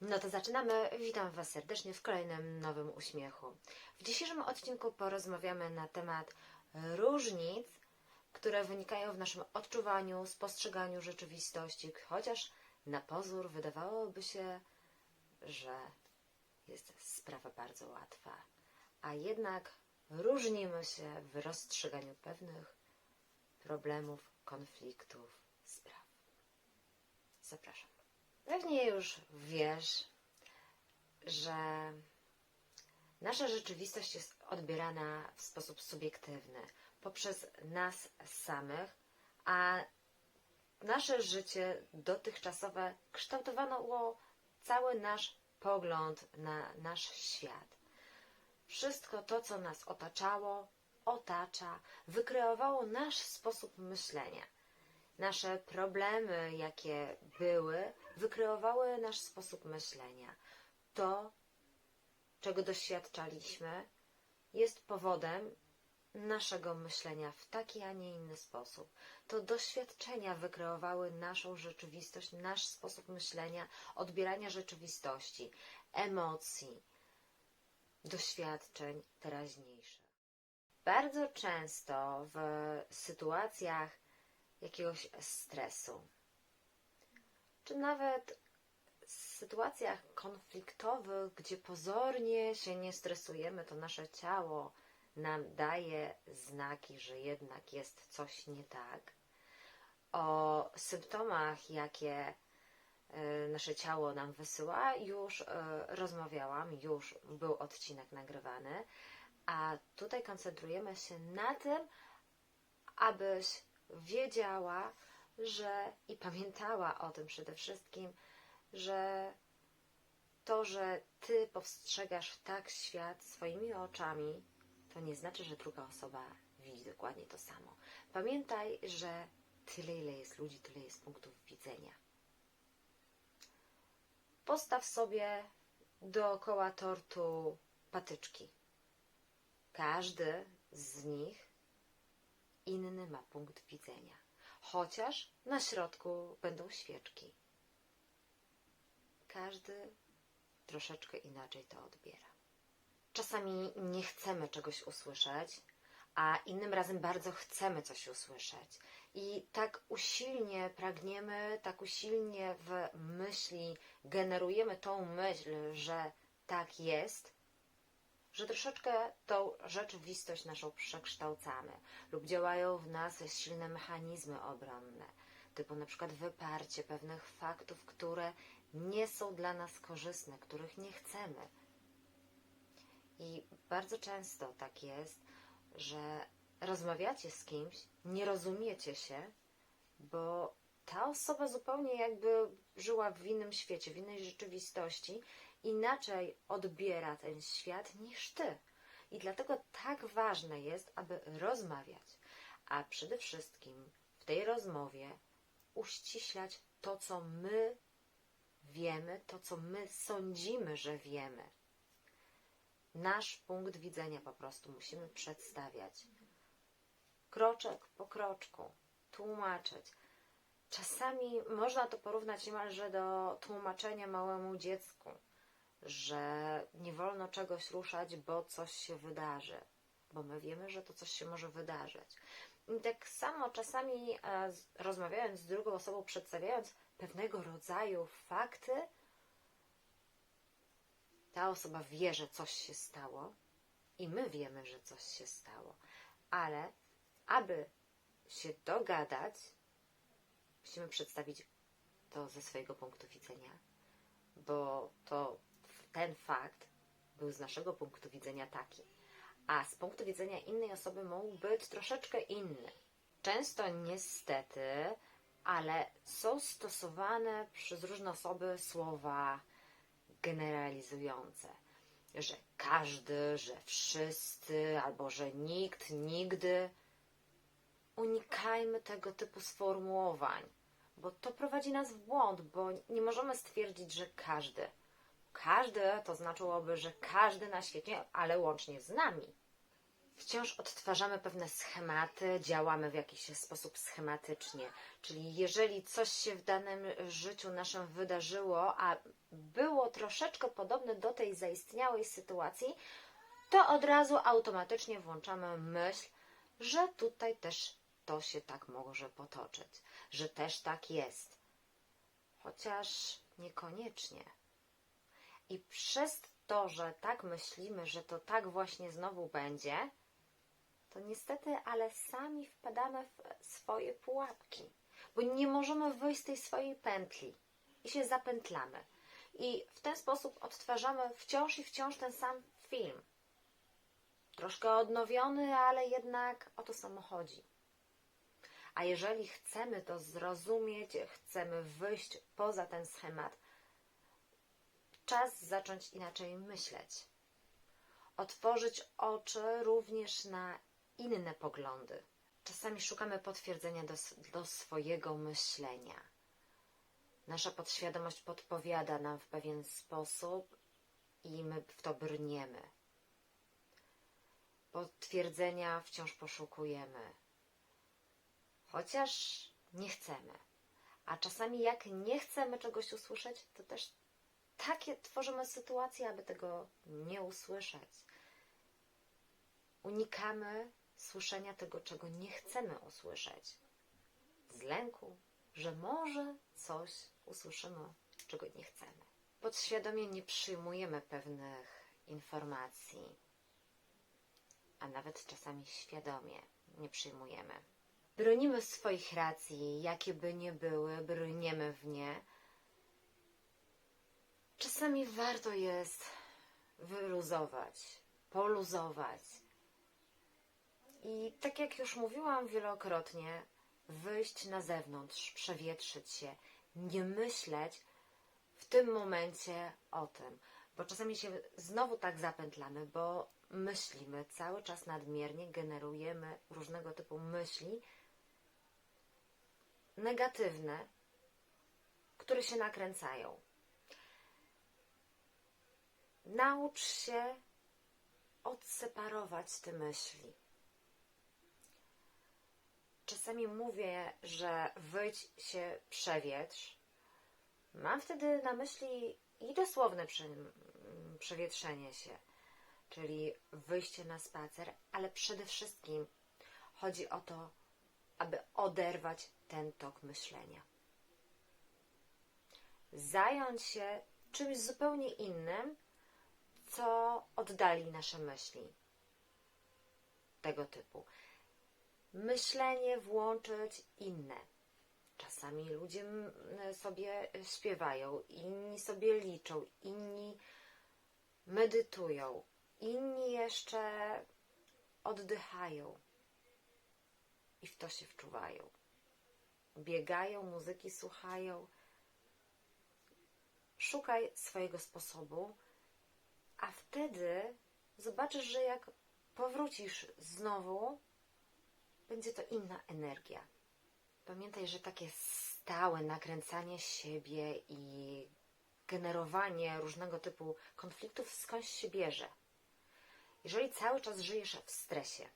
No to zaczynamy. Witam Was serdecznie w kolejnym nowym uśmiechu. W dzisiejszym odcinku porozmawiamy na temat różnic, które wynikają w naszym odczuwaniu, spostrzeganiu rzeczywistości, chociaż na pozór wydawałoby się, że jest sprawa bardzo łatwa, a jednak różnimy się w rozstrzyganiu pewnych problemów, konfliktów, spraw. Zapraszam. Pewnie już wiesz, że nasza rzeczywistość jest odbierana w sposób subiektywny poprzez nas samych, a nasze życie dotychczasowe kształtowało cały nasz pogląd na nasz świat. Wszystko to, co nas otaczało, otacza, wykreowało nasz sposób myślenia. Nasze problemy, jakie były, wykreowały nasz sposób myślenia. To, czego doświadczaliśmy, jest powodem naszego myślenia w taki, a nie inny sposób. To doświadczenia wykreowały naszą rzeczywistość, nasz sposób myślenia, odbierania rzeczywistości, emocji, doświadczeń teraźniejszych. Bardzo często w sytuacjach jakiegoś stresu, czy nawet w sytuacjach konfliktowych, gdzie pozornie się nie stresujemy, to nasze ciało nam daje znaki, że jednak jest coś nie tak. O symptomach, jakie e, nasze ciało nam wysyła, już e, rozmawiałam, już był odcinek nagrywany, a tutaj koncentrujemy się na tym, abyś wiedziała, że i pamiętała o tym przede wszystkim, że to, że ty postrzegasz tak świat swoimi oczami, to nie znaczy, że druga osoba widzi dokładnie to samo. Pamiętaj, że tyle, ile jest ludzi, tyle jest punktów widzenia. Postaw sobie dookoła tortu patyczki. Każdy z nich inny ma punkt widzenia, chociaż na środku będą świeczki. Każdy troszeczkę inaczej to odbiera. Czasami nie chcemy czegoś usłyszeć, a innym razem bardzo chcemy coś usłyszeć. I tak usilnie pragniemy, tak usilnie w myśli generujemy tą myśl, że tak jest, że troszeczkę tą rzeczywistość naszą przekształcamy lub działają w nas silne mechanizmy obronne, typu na przykład wyparcie pewnych faktów, które nie są dla nas korzystne, których nie chcemy. I bardzo często tak jest, że rozmawiacie z kimś, nie rozumiecie się, bo ta osoba zupełnie jakby żyła w innym świecie, w innej rzeczywistości, inaczej odbiera ten świat niż ty. I dlatego tak ważne jest, aby rozmawiać, a przede wszystkim w tej rozmowie uściślać to, co my wiemy, to, co my sądzimy, że wiemy. Nasz punkt widzenia po prostu musimy przedstawiać. Kroczek po kroczku, tłumaczyć. Czasami można to porównać niemalże do tłumaczenia małemu dziecku, że nie wolno czegoś ruszać, bo coś się wydarzy, bo my wiemy, że to coś się może wydarzyć. I tak samo czasami e, rozmawiając z drugą osobą, przedstawiając pewnego rodzaju fakty, ta osoba wie, że coś się stało i my wiemy, że coś się stało, ale aby się dogadać, musimy przedstawić to ze swojego punktu widzenia, bo to ten fakt był z naszego punktu widzenia taki, a z punktu widzenia innej osoby mógł być troszeczkę inny. Często niestety, ale są stosowane przez różne osoby słowa generalizujące, że każdy, że wszyscy, albo że nikt, nigdy. Unikajmy tego typu sformułowań, bo to prowadzi nas w błąd, bo nie możemy stwierdzić, że każdy. Każdy to znaczyłoby, że każdy na świecie, ale łącznie z nami. Wciąż odtwarzamy pewne schematy, działamy w jakiś sposób schematycznie. Czyli jeżeli coś się w danym życiu naszym wydarzyło, a było troszeczkę podobne do tej zaistniałej sytuacji, to od razu automatycznie włączamy myśl, że tutaj też to się tak może potoczyć, że też tak jest. Chociaż niekoniecznie. I przez to, że tak myślimy, że to tak właśnie znowu będzie, to niestety, ale sami wpadamy w swoje pułapki, bo nie możemy wyjść z tej swojej pętli i się zapętlamy. I w ten sposób odtwarzamy wciąż i wciąż ten sam film. Troszkę odnowiony, ale jednak o to samo chodzi. A jeżeli chcemy to zrozumieć, chcemy wyjść poza ten schemat, czas zacząć inaczej myśleć. Otworzyć oczy również na inne poglądy. Czasami szukamy potwierdzenia do, do swojego myślenia. Nasza podświadomość podpowiada nam w pewien sposób i my w to brniemy. Potwierdzenia wciąż poszukujemy, chociaż nie chcemy. A czasami, jak nie chcemy czegoś usłyszeć, to też takie tworzymy sytuacje, aby tego nie usłyszeć. Unikamy słyszenia tego, czego nie chcemy usłyszeć. Z lęku, że może coś usłyszymy, czego nie chcemy. Podświadomie nie przyjmujemy pewnych informacji, a nawet czasami świadomie nie przyjmujemy. Bronimy swoich racji, jakie by nie były, brniemy w nie. Czasami warto jest wyluzować, poluzować. I tak jak już mówiłam wielokrotnie, wyjść na zewnątrz, przewietrzyć się, nie myśleć w tym momencie o tym, bo czasami się znowu tak zapętlamy, bo myślimy cały czas nadmiernie, generujemy różnego typu myśli negatywne, które się nakręcają. Naucz się odseparować te myśli. Czasami mówię, że wyjdź się przewietrz. Mam wtedy na myśli i dosłowne przewietrzenie się, czyli wyjście na spacer, ale przede wszystkim chodzi o to, aby oderwać ten tok myślenia. Zająć się czymś zupełnie innym, co oddali nasze myśli tego typu. Myślenie włączyć inne. Czasami ludzie sobie śpiewają, inni sobie liczą, inni medytują, inni jeszcze oddychają i w to się wczuwają. Biegają, muzyki słuchają. Szukaj swojego sposobu, a wtedy zobaczysz, że jak powrócisz znowu, będzie to inna energia. Pamiętaj, że takie stałe nakręcanie siebie i generowanie różnego typu konfliktów skądś się bierze. Jeżeli cały czas żyjesz w stresie,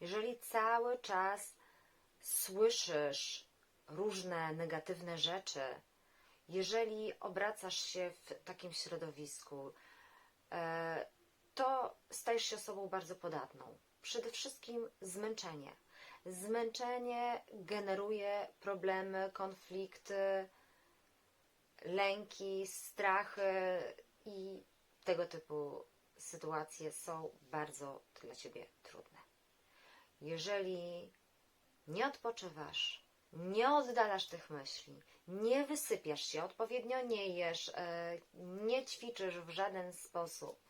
jeżeli cały czas słyszysz różne negatywne rzeczy, jeżeli obracasz się w takim środowisku, to stajesz się osobą bardzo podatną. Przede wszystkim zmęczenie. Zmęczenie generuje problemy, konflikty, lęki, strachy i tego typu sytuacje są bardzo dla ciebie trudne. Jeżeli nie odpoczywasz, nie oddalasz tych myśli, nie wysypiasz się, odpowiednio nie jesz, e, nie ćwiczysz w żaden sposób,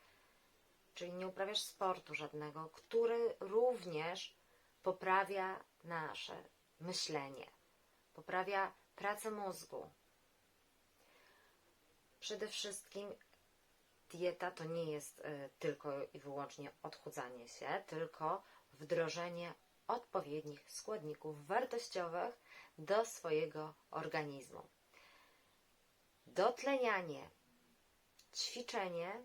czyli nie uprawiasz sportu żadnego, który również poprawia nasze myślenie, poprawia pracę mózgu. Przede wszystkim dieta to nie jest y, tylko i wyłącznie odchudzanie się, tylko wdrożenie odpowiednich składników wartościowych do swojego organizmu. Dotlenianie, ćwiczenie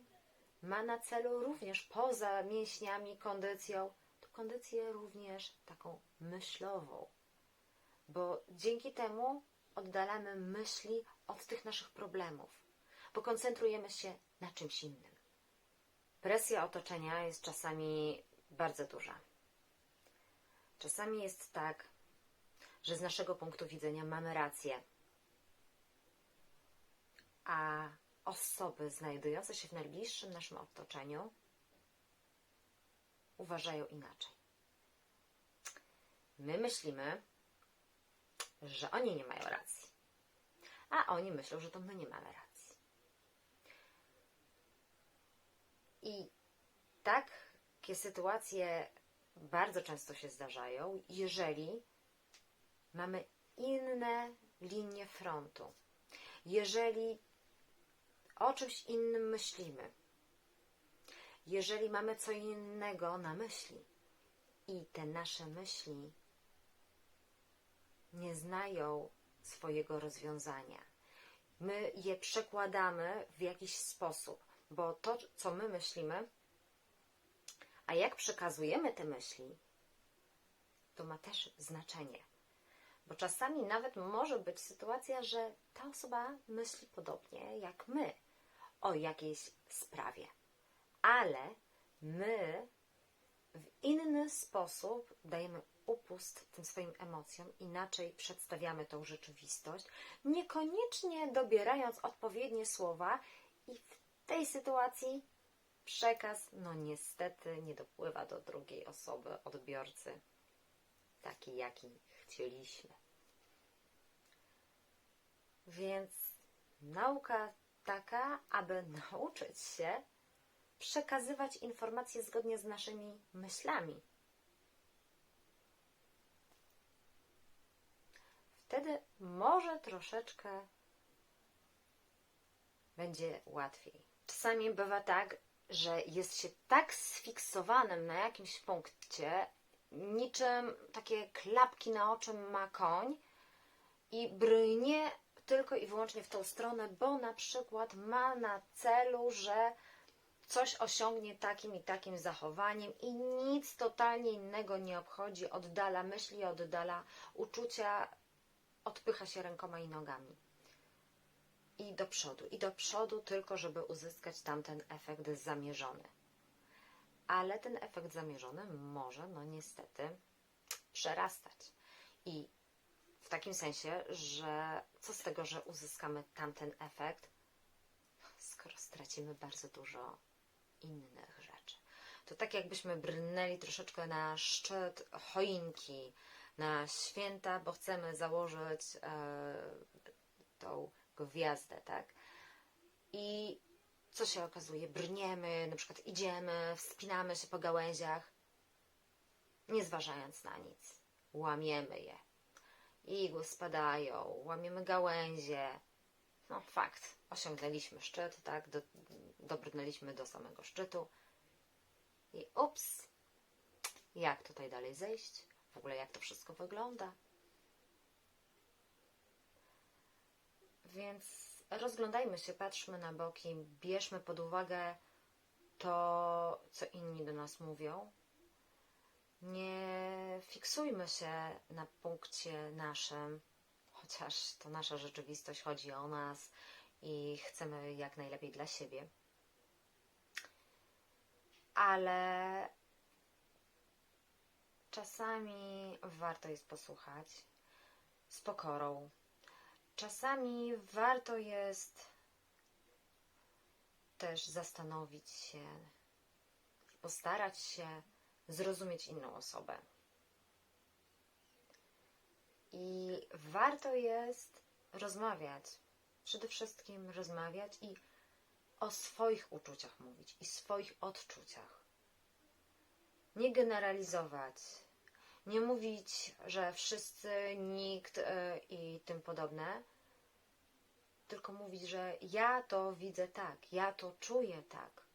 ma na celu również poza mięśniami, kondycją, kondycję również taką myślową, bo dzięki temu oddalamy myśli od tych naszych problemów, bo koncentrujemy się na czymś innym. Presja otoczenia jest czasami bardzo duża. Czasami jest tak, że z naszego punktu widzenia mamy rację, a osoby znajdujące się w najbliższym naszym otoczeniu uważają inaczej. My myślimy, że oni nie mają racji, a oni myślą, że to my nie mamy racji. I takie sytuacje bardzo często się zdarzają, jeżeli mamy inne linie frontu. Jeżeli o czymś innym myślimy, jeżeli mamy co innego na myśli i te nasze myśli nie znają swojego rozwiązania, my je przekładamy w jakiś sposób, bo to, co my myślimy, a jak przekazujemy te myśli, to ma też znaczenie. Bo czasami nawet może być sytuacja, że ta osoba myśli podobnie jak my o jakiejś sprawie, ale my w inny sposób dajemy upust tym swoim emocjom, inaczej przedstawiamy tą rzeczywistość, niekoniecznie dobierając odpowiednie słowa, i w tej sytuacji przekaz, no niestety, nie dopływa do drugiej osoby, odbiorcy, taki jaki chcieliśmy. Więc nauka taka, aby nauczyć się przekazywać informacje zgodnie z naszymi myślami. Wtedy może troszeczkę będzie łatwiej. Czasami bywa tak, że jest się tak sfiksowanym na jakimś punkcie, niczym takie klapki na oczy ma koń i brnie tylko i wyłącznie w tą stronę, bo na przykład ma na celu, że coś osiągnie takim i takim zachowaniem i nic totalnie innego nie obchodzi, oddala myśli, oddala uczucia, odpycha się rękoma i nogami. I do przodu, i do przodu, tylko żeby uzyskać tamten efekt zamierzony. Ale ten efekt zamierzony może, no niestety, przerastać. I w takim sensie, że co z tego, że uzyskamy tamten efekt, skoro stracimy bardzo dużo innych rzeczy. To tak jakbyśmy brnęli troszeczkę na szczyt choinki na święta, bo chcemy założyć e, tą gwiazdę, tak? I co się okazuje? Brniemy, na przykład idziemy, wspinamy się po gałęziach, nie zważając na nic. Łamiemy je. Igły spadają, łamiemy gałęzie. No fakt, osiągnęliśmy szczyt, tak? Do, dobrnęliśmy do samego szczytu. I ups, jak tutaj dalej zejść? W ogóle jak to wszystko wygląda? Więc rozglądajmy się, patrzmy na boki, bierzmy pod uwagę to, co inni do nas mówią. Nie fiksujmy się na punkcie naszym, chociaż to nasza rzeczywistość chodzi o nas i chcemy jak najlepiej dla siebie. Ale czasami warto jest posłuchać z pokorą, Czasami warto jest też zastanowić się, postarać się zrozumieć inną osobę. I warto jest rozmawiać, przede wszystkim rozmawiać i o swoich uczuciach mówić i swoich odczuciach. Nie generalizować, nie mówić, że wszyscy, nikt yy, i tym podobne, tylko mówić, że ja to widzę tak, ja to czuję tak.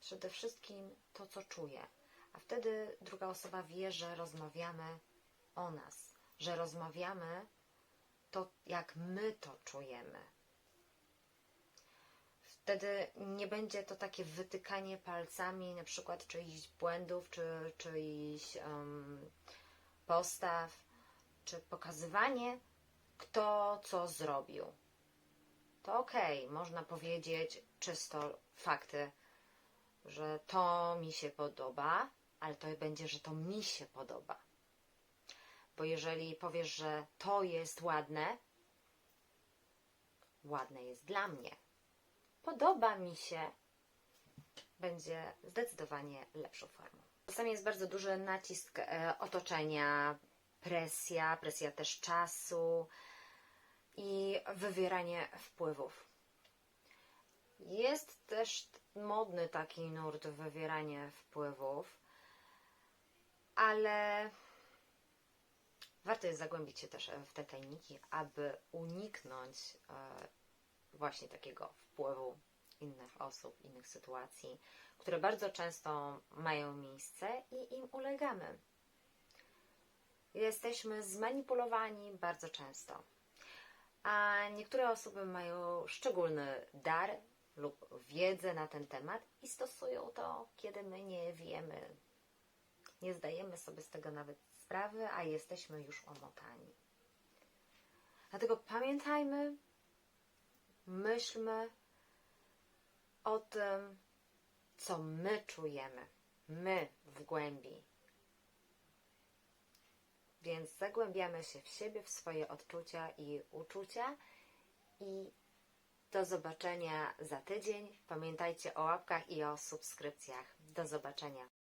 Przede wszystkim to, co czuję. A wtedy druga osoba wie, że rozmawiamy o nas, że rozmawiamy to, jak my to czujemy. Wtedy nie będzie to takie wytykanie palcami, na przykład czyichś błędów, czy czyichś em, postaw, czy pokazywanie, kto co zrobił. To okej, można powiedzieć czysto fakty, że to mi się podoba, ale to będzie, że to mi się podoba. Bo jeżeli powiesz, że to jest ładne, ładne jest dla mnie. Podoba mi się, będzie zdecydowanie lepszą formą. Czasami jest bardzo duży nacisk e, otoczenia, presja, presja też czasu i wywieranie wpływów. Jest też modny taki nurt wywieranie wpływów, ale warto jest zagłębić się też w te tajniki, aby uniknąć e, właśnie takiego wpływu innych osób, innych sytuacji, które bardzo często mają miejsce i im ulegamy. Jesteśmy zmanipulowani bardzo często. A niektóre osoby mają szczególny dar lub wiedzę na ten temat i stosują to, kiedy my nie wiemy. Nie zdajemy sobie z tego nawet sprawy, a jesteśmy już omotani. Dlatego pamiętajmy, myślmy o tym, co my czujemy, my w głębi. Więc zagłębiamy się w siebie, w swoje odczucia i uczucia i do zobaczenia za tydzień. Pamiętajcie o łapkach i o subskrypcjach. Do zobaczenia.